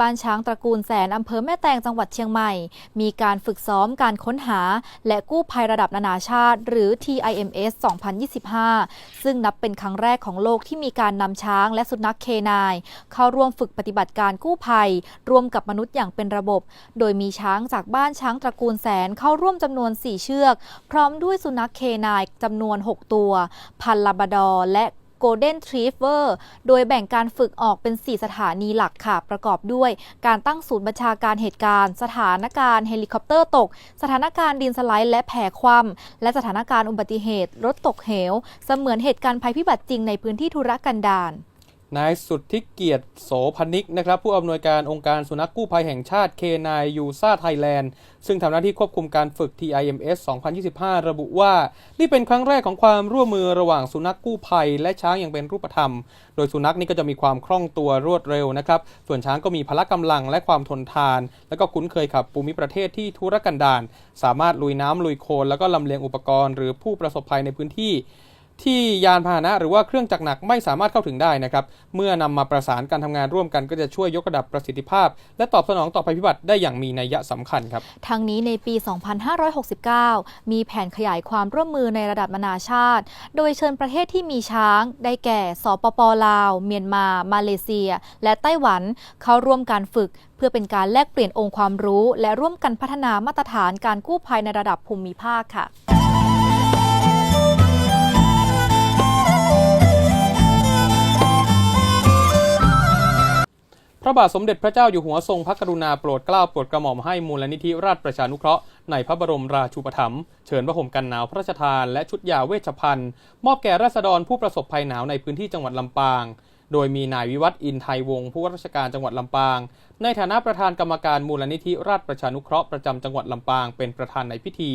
บ้านช้างตระกูลแสนอำเภอแม่แตงจังหวัดเชียงใหม่ มีการฝึกซ้อมการค้นหา และกู้ภัยระดับนานาชาติ หรือ TIMS 2025 ซึ่งนับเป็นครั้งแรกของโลกที่มีการนำช้างและสุนัขเคนายเข้าร่วมฝึกปฏิบัติการกู้ภัย ร่วมกับมนุษย์อย่างเป็นระบบ โดยมีช้างจากบ้านช้างตระกูลแสนเข้าร่วมจำนวน 4 เชือก พร้อมด้วยสุนัขเคนายจำนวน 6 ตัว พันลาบดอและ โกลเด้นทรีฟเวอร์โดยแบ่งการฝึกออกเป็น 4 สถานีหลักค่ะ ประกอบด้วย การตั้งศูนย์บัญชาการเหตุการณ์ สถานการณ์เฮลิคอปเตอร์ตก สถานการณ์ดินสไลด์และแผ่คว่ำและสถานการณ์อุบัติเหตุ รถตกเหว เสมือนเหตุการณ์ภัยพิบัติจริงในพื้นที่ธุรกันดาร นายสุทธิเกียรติโสพนิกนะครับผู้อำนวยการองค์การสุนัขกู้ภัยแห่งชาติเคนายยูซาไทยแลนด์ซึ่งทำหน้าที่ควบคุมการฝึก TIMS 2025 ระบุว่า นี่เป็นครั้งแรกของความร่วมมือระหว่างสุนัขกู้ภัย และช้างอย่างเป็นรูปธรรม โดยสุนัขนี่ก็จะมีความคล่องตัวรวดเร็วนะครับ ส่วนช้างก็มีพละกำลังและความทนทาน และก็คุ้นเคยกับภูมิประเทศที่ทุรกันดารสามารถลุยน้ำลุยโคลนแล้วก็ลำเลียงอุปกรณ์ หรือผู้ประสบภัยในพื้นที่ ที่ยานพาหนะหรือว่าเครื่องจักรหนักไม่สามารถเข้าถึงได้นะครับเมื่อนำมาประสานการทำงานร่วมกันก็จะช่วยยกระดับประสิทธิภาพ และตอบสนองต่อภัยพิบัติได้อย่างมีนัยสำคัญครับทั้งนี้ในปี 2569 มีแผนขยายความร่วมมือในระดับนานาชาติ โดยเชิญประเทศที่มีช้าง ได้แก่สปปลาว เมียนมา มาเลเซีย และไต้หวันเข้าร่วมการฝึก เพื่อเป็นการแลกเปลี่ยนองค์ความรู้ และร่วมกันพัฒนามาตรฐานการกู้ภัยในระดับภูมิภาคค่ะ พระบาทสมเด็จพระเจ้าอยู่หัวทรงพระกรุณาโปรดเกล้าโปรดกระหม่อมให้มูลนิธิราชประชานุเคราะห์ในพระบรมราชูปถัมภ์เชิญพระห่มกันหนาวพระราชทานและชุดยาเวชภัณฑ์ มอบแก่ราษฎรผู้ประสบภัยหนาวในพื้นที่จังหวัดลำปาง โดยมีนายวิวัฒน์อินไทยวงศ์ผู้ว่าราชการจังหวัดลำปาง ในฐานะประธานกรรมการมูลนิธิราชประชานุเคราะห์ประจำจังหวัดลำปางเป็นประธานในพิธี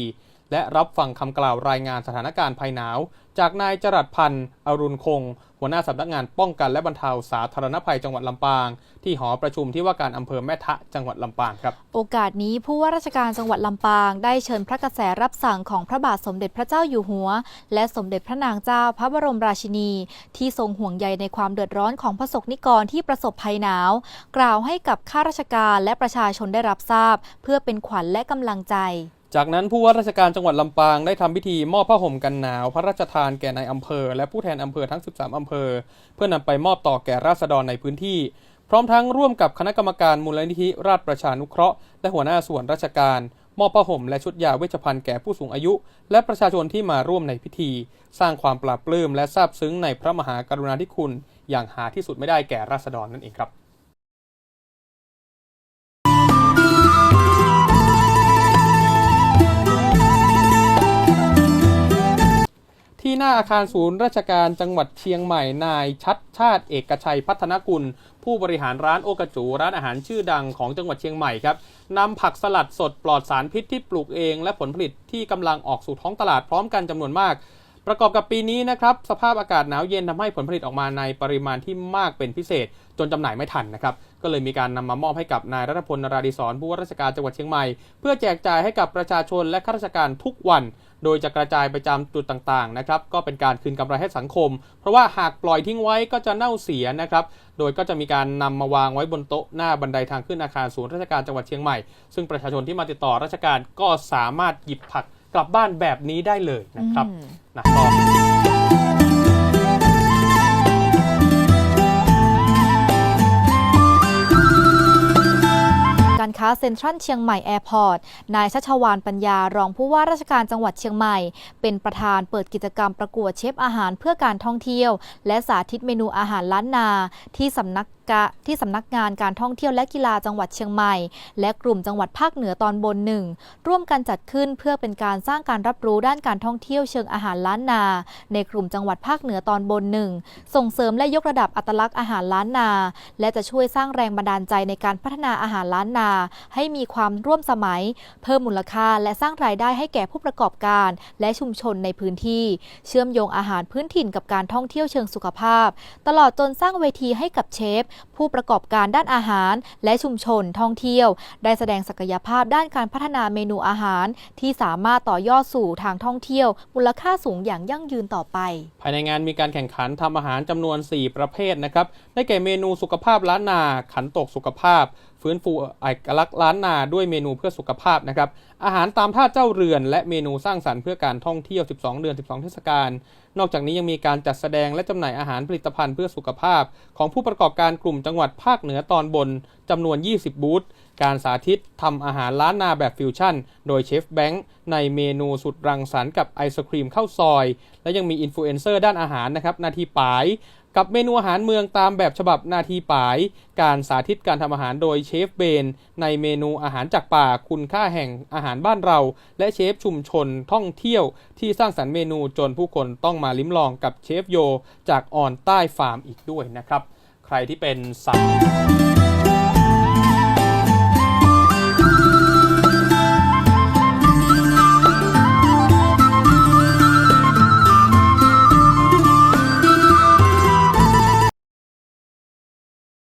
และรับฟังคำกล่าวรายงานสถานการณ์ภัยหนาว จากนายจรัสพันธ์อรุณคง หัวหน้าสำนักงานป้องกันและบรรเทาสาธารณภัยจังหวัดลำปาง ที่หอประชุมที่ว่าการอำเภอแม่ทะจังหวัดลำปางครับ โอกาสนี้ผู้ว่าราชการจังหวัดลำปางได้เชิญพระกระแสรับสั่งของพระบาทสมเด็จพระเจ้าอยู่หัว และสมเด็จพระนางเจ้าพระบรมราชินี ที่ทรงห่วงใยในความเดือดร้อนของพระสงฆ์นิกรที่ประสบภัยหนาว กล่าวให้กับข้าราชการและประชาชนได้รับทราบ เพื่อเป็นขวัญและกำลังใจ จากนั้นผู้ว่าราชการจังหวัดลำปางได้ทำพิธีมอบผ้าห่มกันหนาว พระราชทานแก่นายอำเภอ และผู้แทนอำเภอทั้ง 13 อำเภอ เพื่อนำไปมอบต่อแก่ราษฎรในพื้นที่ พร้อมทั้งร่วมกับคณะกรรมการมูลนิธิราชประชานุเคราะห์ และหัวหน้าส่วนราชการ มอบผ้าห่มและชุดยาเวชภัณฑ์แก่ผู้สูงอายุ และประชาชนที่มาร่วมในพิธี สร้างความปลาบปลื้มและซาบซึ้งในพระมหากรุณาธิคุณ อย่างหาที่สุดไม่ได้แก่ราษฎรนั่นเองครับ ที่หน้าอาคารศูนย์ราชการจังหวัดเชียงใหม่ นายชัดชาติเอกชัยพัฒนกุล ผู้บริหารร้านโอกระจู ร้านอาหารชื่อดังของจังหวัดเชียงใหม่ครับนำผักสลัดสดปลอดสารพิษที่ปลูกเอง และผลผลิตที่กำลังออกสู่ท้องตลาดพร้อมกันจำนวนมาก ประกอบกับปีนี้นะครับสภาพอากาศหนาวเย็นทำให้ผลผลิตออกมาในปริมาณที่มากเป็นพิเศษ จนจำหน่ายไม่ทันนะครับก็เลยมีการนำมามอบให้กับนายรัฐพลนราดิศรผู้ว่าราชการจังหวัดเชียงใหม่ เพื่อแจกจ่ายให้กับประชาชนและข้าราชการทุกวัน โดยจะกระจายไปจำจุดต่างๆนะครับก็เป็นการคืนกำไรให้สังคม เพราะว่าหากปล่อยทิ้งไว้ก็จะเน่าเสียนะครับโดยก็จะมีการนำมาวางไว้บนโต๊ะหน้าบันไดทางขึ้นอาคารศูนย์ราชการจังหวัดเชียงใหม่ ซึ่งประชาชนที่มาติดต่อราชการก็สามารถหยิบผักกลับบ้านแบบนี้ได้เลยนะครับอืมนะก็ก ค้าเซ็นทรัลเชียงใหม่แอร์พอร์ต นายชัชวานปัญญารองผู้ว่าราชการจังหวัดเชียงใหม่ เป็นประธานเปิดกิจกรรมประกวดเชฟอาหารเพื่อการท่องเที่ยว และสาธิตเมนูอาหารล้านนา ที่สำนัก ที่สำนักงานการท่องเที่ยวและกีฬาจังหวัดเชียงใหม่ และกลุ่มจังหวัดภาคเหนือตอนบนหนึ่งร่วมกันจัดขึ้นเพื่อเป็นการสร้างการรับรู้ด้านการท่องเที่ยวเชิงอาหารล้านนา ในกลุ่มจังหวัดภาคเหนือตอนบนหนึ่งส่งเสริมและยกระดับอัตลักษณ์อาหารล้านนา และจะช่วยสร้างแรงบันดาลใจในการพัฒนาอาหารล้านนา ให้มีความร่วมสมัย เพิ่มมูลค่าและสร้างรายได้ให้แก่ผู้ประกอบการ และชุมชนในพื้นที่ เชื่อมโยงอาหารพื้นถิ่นกับการท่องเที่ยวเชิงสุขภาพ ตลอดจนสร้างเวทีให้กับเชฟผู้ประกอบการด้านอาหาร และชุมชนท่องเที่ยว ได้แสดงศักยภาพด้านการพัฒนาเมนูอาหาร ที่สามารถต่อยอดสู่ทางท่องเที่ยว มูลค่าสูงอย่างยั่งยืนต่อไป ภายในงานมีการแข่งขันทำอาหารจำนวน 4 ประเภทนะครับได้แก่เมนูสุขภาพล้านนาขันตกสุขภาพ ฟื้นฟูเอกลักษณ์ล้านนาด้วยเมนูเพื่อสุขภาพนะครับอาหารตามท่าเจ้าเรือน และเมนูสร้างสรรค์เพื่อการท่องเที่ยว 12 เดือน 12 เทศกาลนอกจากนี้ยังมีการจัดแสดงและจำหน่ายอาหารผลิตภัณฑ์เพื่อสุขภาพ ของผู้ประกอบการกลุ่มจังหวัดภาคเหนือตอนบนจำนวน 20 บูธการสาธิตทำอาหารล้านนาแบบฟิวชั่น โดยเชฟแบงค์ในเมนูสุดรังสรรค์กับไอศครีมข้าวซอย และยังมีอินฟลูเอนเซอร์ด้านอาหารนะครับนาทีปาย กับเมนูอาหารเมืองตามแบบฉบับนาทีปาย การสาธิตการทำอาหารโดยเชฟเบน ในเมนูอาหารจากป่าคุณค่าแห่งอาหารบ้านเรา และเชฟชุมชนท่องเที่ยวที่สร้างสรรค์เมนูจนผู้คนต้องมาลิ้มลองกับเชฟโย จากออนใต้ฟาร์มอีกด้วยนะครับ ใครที่เป็นสาย